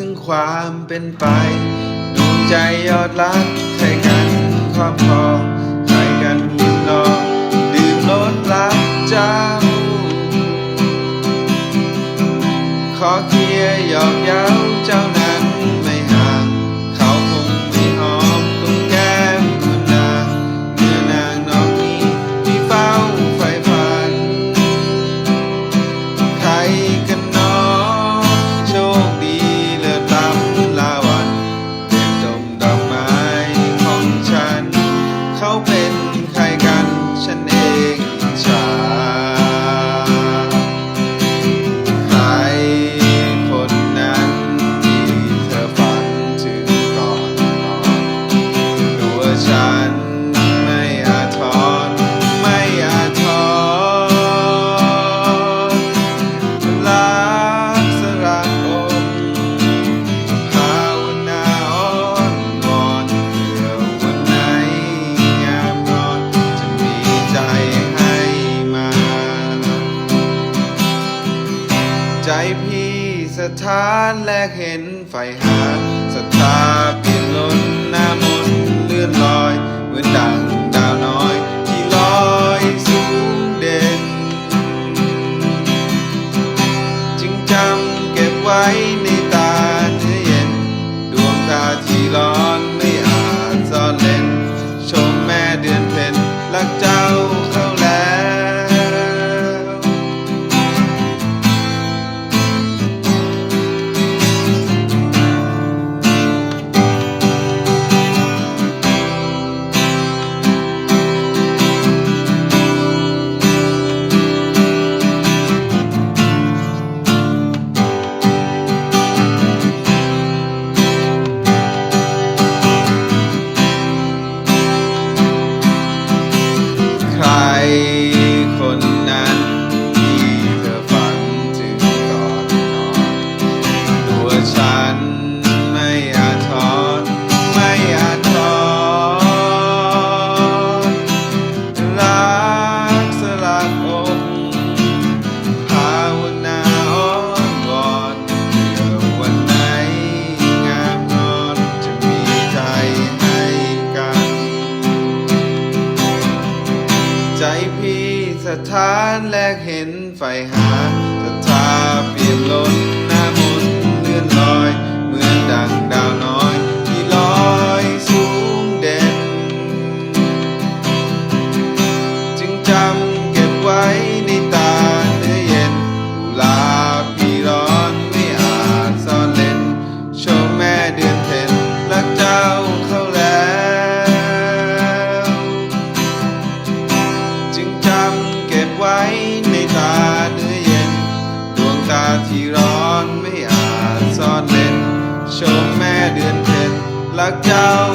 ถึงความเป็นไปดวงใจยอดรักใครกันครอบครอง ใจพี่สถานแลกเห็นไฟหาสตาเปลี่ยนล้นหน้ามนเลื่อนลอยเหมือนดังดาวน้อย ที่ลอยสูงเด่น จึงจำเก็บไว้ ถานแลกเห็นไฟหาศรัทาเปี่ยมลน dark out.